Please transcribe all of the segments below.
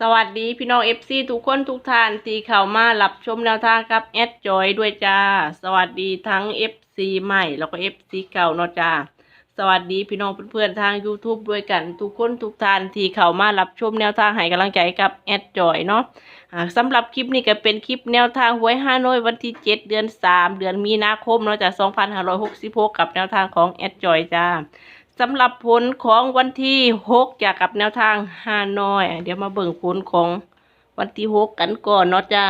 สวัสดีพี่น้องเอฟซีทุกคนทุกท่านที่เข้ามารับชมแนวทางกับแอดจอยด้วยจ้า สวัสดีทั้งเอฟซีใหม่แล้วก็เอฟซีเก่าเนาะจ้า สวัสดีพี่น้องเพื่อนๆทาง YouTube ด้วยกันทุกคนทุกท่านที่เข้ามารับชมแนวทางให้กำลังใจกับแอดจอยเนาะอ่าสำหรับคลิปนี้ก็เป็นคลิปแนวทางหวยฮานอยวันที่ 7 เดือน 3 เดือนมีนาคมเนาะจ้า2566 กับแนวทางของแอดจอยจ้า สำหรับผลของวันที่หกจากกับแนวทางฮานอย เดี๋ยวมาเบิ่งผลของวันที่หกกันก่อนเนาะจ้า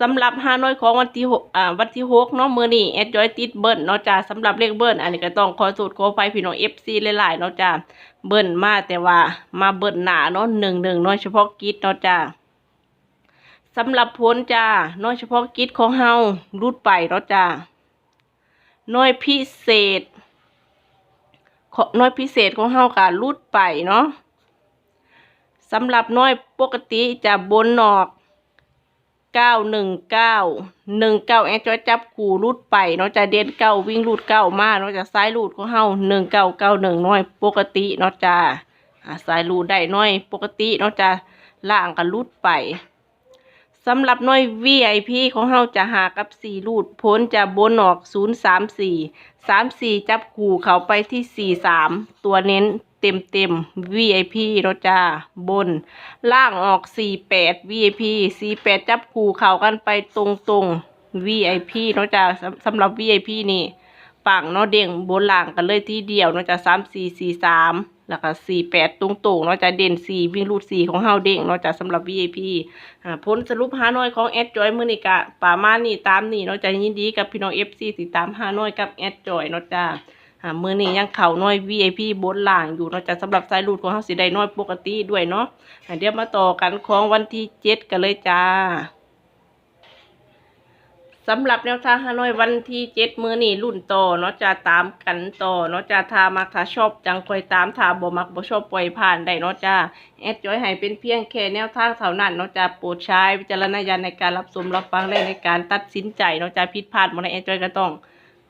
สำหรับฮานอยของวันที่หกอ่าวันที่หกเนาะมือนี่แอดจอยติดเบิ้ลเนาะจ้าสำหรับเลขเบิ้ลอันนี้ก็ต้องขอสูตรขอไฟพี่น้องเอฟซีหลายๆเนาะจ้าเบิ้ลมาแต่ว่ามาเบิ้ลหนาเนาะหนึ่งหนึ่งเนาะเฉพาะกิจเนาะจ้าสำหรับผลจ้าเนาะเฉพาะกิจของเฮารูดไปเนาะจ้า น้อยพิเศษน้อยพิเศษของเฮากะรูดไปเนาะสำหรับน้อยปกติจะบนนอกเก้าหนึ่งเก้าหนึ่งเก้าแอดจอยจับขู่รูดไปเนาะจะเด่นเก้าวิ่งรูดเก้ามาเนาะจะซ้ายรูดของเฮาหนึ่งเก้าเก้าหนึ่งน้อยปกติเนาะจ้าอ่าซ้ายรูดได้น้อยปกติเนาะจะล่างกันรูดไป สำหรับน้อย VIP ของเฮาจะหากับสี่รูดพ้นจะบนออก0 3 4 3 4จับคู่เขาไปที่4 3ตัวเน้นเต็มเต็มๆ VIP เนาจ้าบน ล่างออก4 8 VIP 4 8จับคู่เขากันไปตรงตรงๆ VIP เนาจ้าสำหรับ VIP นี่ปังเนาะเด้งบนล่างกันเลยที่เดียวเนาะจ้า3 4 4 3 แล้วก็4 8ตรงๆเนาะจ้าเด่น4วิ่งรูด4ของเฮาเด้งเนาะจ้าสำหรับ VIP อ่าผลสรุปฮานอยของแอดจอยมือนี่กะป่ามานี่ตามนี่เนาะจะยินดีกับพี่น้องเอฟซีติดตามฮานอยกับแอดจอยเนาะจ้าอ่ามือนี่ยังเข่าน้อย VIP บนล่างอยู่เนาะจ้าสำหรับสายรูดของเฮาสิได้น้อยปกติด้วยเนาะอ่าเดี๋ยวมาต่อกันของวันที่เจ็ดกันเลยจ้า สำหรับแนวทางฮานอยวันที่เจ็ดมือนี่รุ่นต่อเนาะจะตามกันต่อเนาะจะทามักถ้าชอบจังคอยตามทาบ่มักบ่ชอบปล่อยผ่านได้เนาะจ้าแอดจอยให้เป็นเพียงแค่แนวทางเท่านั้นเนาะจะโปรดใช้วิจารณญาณในการรับชมรับฟังและในการตัดสินใจเนาะจะผิดพลาดมาในแอดจอยก็ต้อง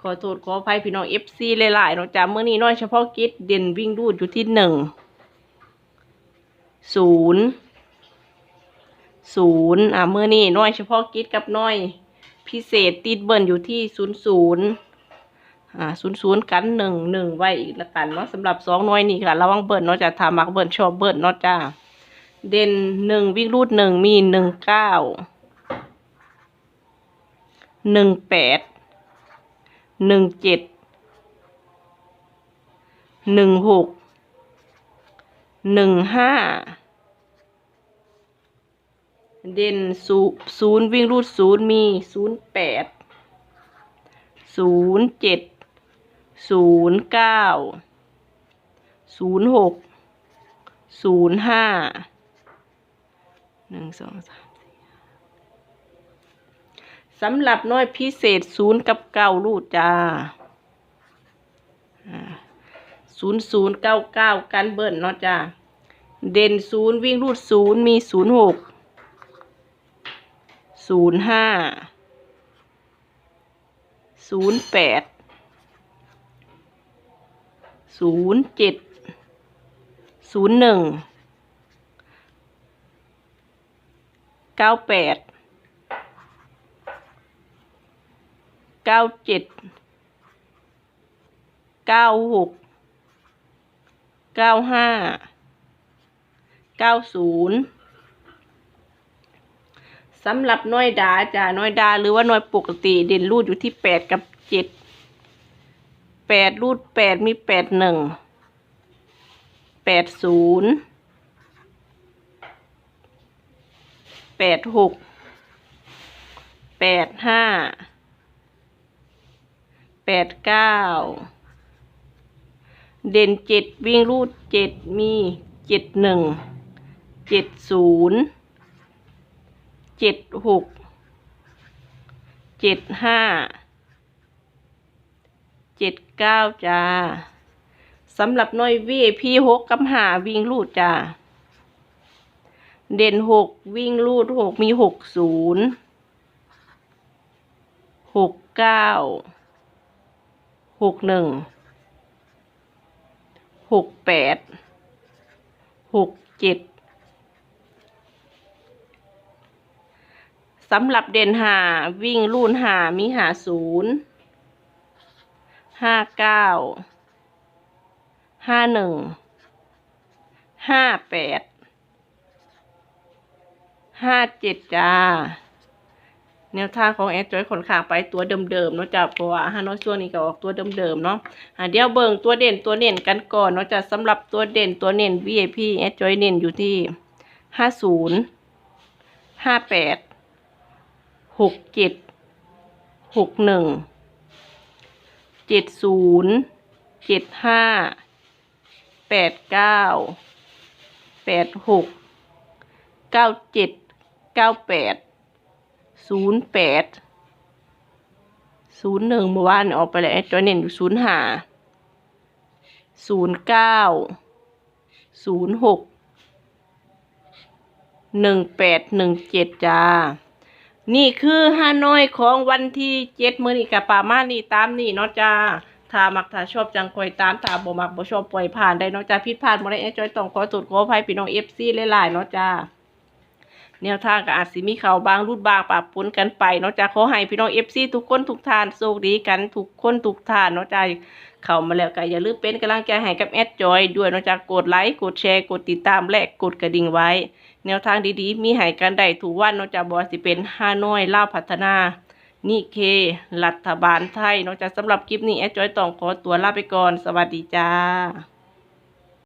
ขอโทษขออภัยพี่น้องเอฟซีหลายๆเนาะจะมือนี้น้อยเฉพาะกิจเด่นวิ่งรูดอยู่ที่หนึ่งศูนย์ศูนย์อะมือนี้น้อยเฉพาะกิจกับน้อย พิเศษติดเบิร์นอยู่ที่ศูนย์ศูนย์อ่าศูนย์ศูนย์กันหนึ่งหนึ่งไว้อีกละกันเนาะสำหรับสองน้อยนี่ค่ะระวังเบิร์นเนาะจะทามักเบิร์นชอบเบิร์นเนาะจ้าเด่นหนึ่งวิ่งรูดหนึ่งมีหนึ่งเก้าหนึ่งแปดหนึ่งเจ็ดหนึ่งหกหนึ่งห้า เด่นศูศูนย์วิ่งรูดศูนย์มีศูนย์แปดศูนย์เจ็ดศูนย์เก้าศูนย์หกศูนย์ห้าหนึ่งสองสามสี่สำหรับน้อยพิเศษศูนย์กับเก้ารูดจ้าศูนย์ศูนย์เก้าเก้ากันเบิ้ลเนาะจ้าเด่นศูนย์วิ่งรูดศูนย์มีศูนย์หก ศูนย์ห้าศูนย์แปดศูนย์เจ็ดศูนย์หนึ่งเก้าแปดเก้าเจ็ดเก้าหกเก้าห้าเก้าศูนย์ สำหรับน้อยดาจ้ะน้อยดา หรือว่าน้อยปกติ เด่นรูดอยู่ที่แปดกับเจ็ดแปดรูดแปดมีแปดหนึ่งแปดศูนย์แปดหกแปดห้าแปดเก้าเด่นเจ็ดวิ่งรูดเจ็ดมีเจ็ดหนึ่งเจ็ดศูนย์ เจ็ดหกเจ็ดห้าเจ็ดเก้าจ้าสำหรับน้อย VIP หกกับหาวิ่งรูดจ้าเด่นหกวิ่งรูดหกมีหกศูนย์หกเก้าหกหนึ่งหกแปดหกเจ็ด สำหรับเด่นหาวิ่งรุ่นหามีหาศูนย์ห้าเก้าห้าหนึ่งห้าแปดห้าเจ็ดจ้าแนวทางของแอดจอยขนขางไปตัวเดิมๆเนาะจ้ะเพราะว่าฮานอยช่วงนี้ก็ออกตัวเดิมๆเนาะอ่าเดี๋ยวเบิ่งตัวเด่นตัวเน่นกันก่อนเนาะจ้ะสำหรับตัวเด่นตัวเน่น VIP แอดจอยเน่นอยู่ที่ห้าศูนย์ห้าแปด หกเจ็ดหกหนึ่งเจ็ดศูนย์เจ็ดห้าแปดเก้าแปดหกเก้าเจ็ดเก้าแปดศูนย์แปดศูนย์หนึ่งเมื่อวานออกไปแล้วไอ้ตัวเน่นอยู่ศูนย์ห้าศูนย์เก้าศูนย์หกหนึ่งแปดหนึ่งเจ็ดจ้า นี่คือฮานอยของวันที่เจ็ดมื้อนี้กับปามานี่ตามนี่เนาะจ้าถ้ามักถ้าชอบจังคอยตามถ้าบ่มักบ่ชอบปล่อยผ่านได้เนาะจ้าพิดพลาดบ่ได้เอจอยต้องขอสุดขออภัยพี่น้องเอฟซีหลายๆเนาะจ้า แนวทางก็อาจสิมีเขาบางรูดบางปะปนกันไปนาะจ้าขอให้พี่น้องเอฟซีทุกคนทุกทานโชคดีกันทุกคนทุกทานนาะจ้าเข้ามาแล้วก็อย่าลืมเป็นกำลังใจให้กับแอดจอยด้วยนาะจ้ากกดไลค์กดแชร์กดติดตามและกดกระดิ่งไว้ แนวทางดีๆ มีให้กันได้ทุกวันนาะจ้าบ่ว่าสิเป็นฮานอยล่าพัฒนานี่เค รัฐบาลไทยนาะจ้าสำหรับคลิปนี้แอดจอยต้องขอตัวลาไปก่อน สวัสดีจ้า